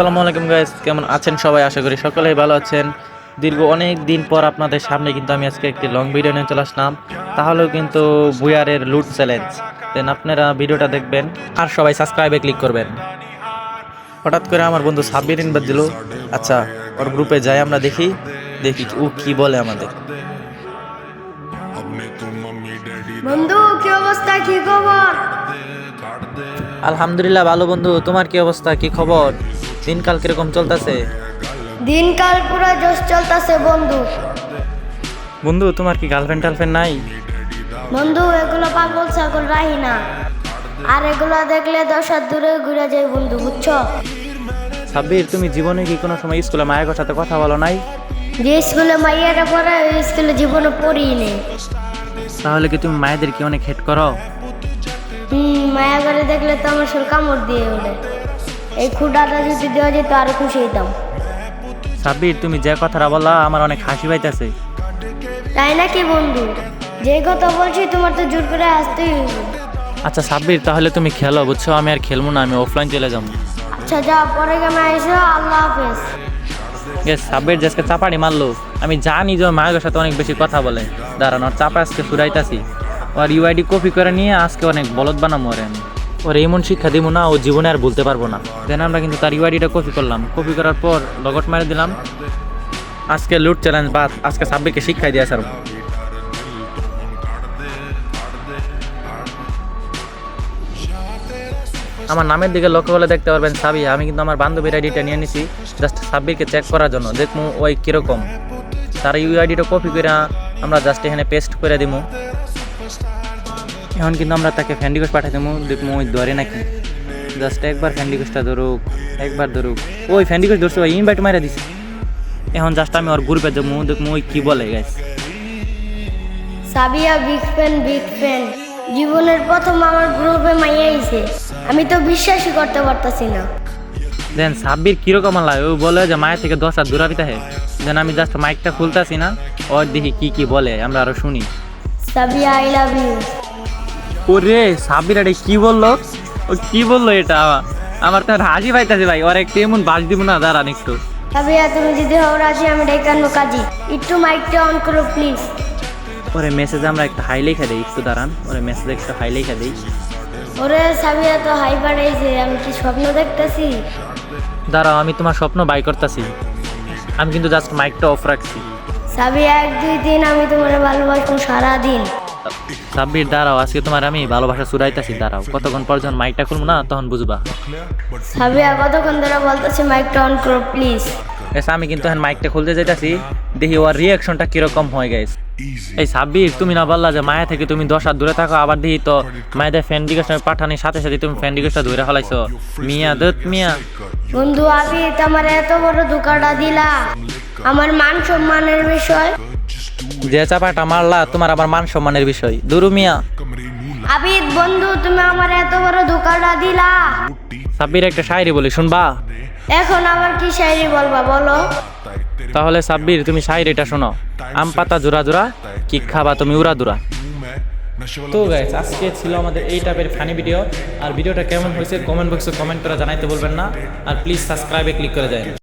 আসসালামু আলাইকুম গাইস কেমন আছেন সবাই? আশা করি সকলেই ভালো আছেন। দীর্ঘ অনেক দিন পর আপনাদের সামনে কিন্তু আমি আজকে একটি লং ভিডিও নিয়ে চলে আসলাম। তাহলেও কিন্তু বুয়ারের লুট চ্যালেঞ্জ দেন আপনারা ভিডিওটা দেখবেন আর সবাই সাবস্ক্রাইবে ক্লিক করবেন। হঠাৎ করে আমার বন্ধু সাব্বির ইনবাদ দিল। আচ্ছা ওর গ্রুপে যাই আমরা দেখি দেখি ও কি বলে আমাদের। বন্ধু কি অবস্থা? কি খবর? আলহামদুলিল্লাহ ভালো বন্ধু। তোমার কি অবস্থা? কি খবর? দিনকাল কীরকম চলতেছে? দিনকাল পুরো জোশ চলতেছে বন্ধু। বন্ধু তোমার কি গার্লফ্রেন্ড টার্লফ্রেন্ড নাই? বন্ধু এগুলো পাগল ছাগল রাহি না। আর এগুলো দেখলে দশ হাত দূরে ঘুরে যায় বন্ধু বুঝছ? সাব্বির তুমি জীবনে কি কোনো সময় স্কুলে মায়ের সাথে কথা বলো নাই? যে স্কুলে মাইয়ারা পড়ে ওই স্কুলে জীবনে পড়িই নেই। তাহলে কি তুমি মায়েদের কি অনেক হেট করো? হুম মায়া করে দেখলে তো আমার শরীর কামড় দিয়ে ওঠে। এই যদি দেওয়া যেত আরও খুশি হইতাম। সাব্বির তুমি যে কথাটা বললা আমার অনেক হাসি পাইতেছে। তাই নাকি বন্ধু? যে কথা বলছি তোমার তো জোর করে আসতেই হইব। আচ্ছা সাব্বির তাহলে তুমি খেলো বুঝছ? আমি আর খেলব না আমি অফলাইন চলে যাব। আচ্ছা যা পরে গেমে আইসো আল্লাহ হাফেজ। সাব্বির আজকে চাপাড়ি মারলো আমি জানি যে মায়ের সাথে অনেক বেশি কথা বলে। দাঁড়ান ওর চাপা আজকে ফুরাইতাছি ওর ইউআইডি কপি করে নিয়ে আজকে অনেক বলদ বানাবো আমি। ওর এমন শিক্ষা দিব না ও জীবনে আর বলতে পারব না। দেন আমরা কিন্তু তার ইউআইডিটা কপি করলাম। কপি করার পর লগট মারে দিলাম। আজকে লুট চ্যালেঞ্জ বাদ আজকে সাব্বিরকে শিক্ষাই দিয়ে স্যার আমার নামের দিকে লক্ষ্য করলে দেখতে পারবেন সাবি আমি কিন্তু আমার বান্ধবীর আইডিটা নিয়ে নিছি। জাস্ট সাব্বিরকে চেক করার জন্য। দেখব ওই কীরকম। তার ইউ আইডিটা কপি করে আমরা জাস্ট এখানে পেস্ট করে দিব এখন কিন্তু আমরা তাকে ফ্যান্ডিকোস পাঠিয়ে দেবো দেখব ওই ধরে নাকি। জাস্ট একবার ফ্যান্ডিকোসটা ধরুক একবার ধরুক। ওই ফ্যান্ডিকোস ধরছে ওই ইনভাইট মারা দিছে। এখন জাস্ট আমি ওর গ্রুপে দেবো দেখব ওই কী বলে guys Sabiya big fan big fan জীবনের প্রথম আমার গ্রুপে মাইয়া আইছে। আমি তো বিশ্বাসই করতে পারতাছি না। দেন সাব্বির কীরকম লাগে ও বলে যে মায়ের থেকে দশ হাত দূরাবিতে হে দেন আমি জাস্ট মাইকটা খুলতাছি না ওর দেখি কি কি বলে আমরা আরও শুনি। সাবিয়া আই লাভ ইউ ওরে সাব্বির আরে কি বলল? ও কি বলল এটা? আমার তো হাসি পাইতাছে ভাই। ওর একটু এমন বাস দিব না দাঁড়ান একটু। সাবিয়া তুমি যদি হও রাজি আমি ডেকানো কাজী। একটু মাইকটা অন করো প্লিজ ওরে মেসেজ আমরা একটা হাই লেখা দিই একটু দাঁড়ান। ওরে মেসেজ একটু হাই লেখা দিই। ওরে সাবিয়া তো হাই বাড়াইছে আমি কি স্বপ্ন দেখতেছি? দাঁড়াও আমি তোমার স্বপ্ন বাই করতেছি। আমি কিন্তু জাস্ট মাইকটা অফ রাখছি। সাবিয়া এক দুই দিন আমি তোমার ভালোবাসবো সারাদিন। সাব্বির দাঁড়াও আজকে তোমার আমি ভালোবাসা চুরাইতেছি দাঁড়াও। কতক্ষণ পর যখন মাইকটা খুলবো না তখন বুঝবা। সাবিয়া কতক্ষণ ধরে বলতেছে মাইকটা অন করো প্লিজ এসে আমি কিন্তু এখন মাইকটা খুলতে যাইতাছি দেখি ওর রিয়াকশনটা কীরকম হয় গাইস এই সাব্বির তুমি না বললা যে মায়া থেকে তুমি দশ হাত দূরে থাকো আবার দেখি তো মায়েদের ফ্যান রিকোয়েস্ট পাঠানির সাথে সাথে তুমি ফ্যান রিকোয়েস্টটা ধরে ফেলাইছো। মিয়া দত মিয়া। বন্ধু আমি তোমার এত বড় ধোকাটা দিলা। আমার মান সম্মানের বিষয়। যে চাপাটা মারলা তোমার আবার মান সম্মানের বিষয়। দুরু মিয়া। আবিদ বন্ধু তুমি আমার এত বড় ধোকাটা দিলা। সাব্বির একটা শায়রি বলি শুনবা? এখন আবার কি শায়রি বলবা বলো? তাহলে সাব্বির তুমি শায়রিটা শোনো। আম পাতা জোড়া জোড়া কি খাবা তুমি উড়া দুরা। তো গাইস আজকে ছিল আমাদের এই টাইপের ফানি ভিডিও আর ভিডিওটা কেমন হয়েছে কমেন্ট বক্সে কমেন্ট করে জানাইতে বলবেন না। আর প্লিজ সাবস্ক্রাইবে ক্লিক করে যায়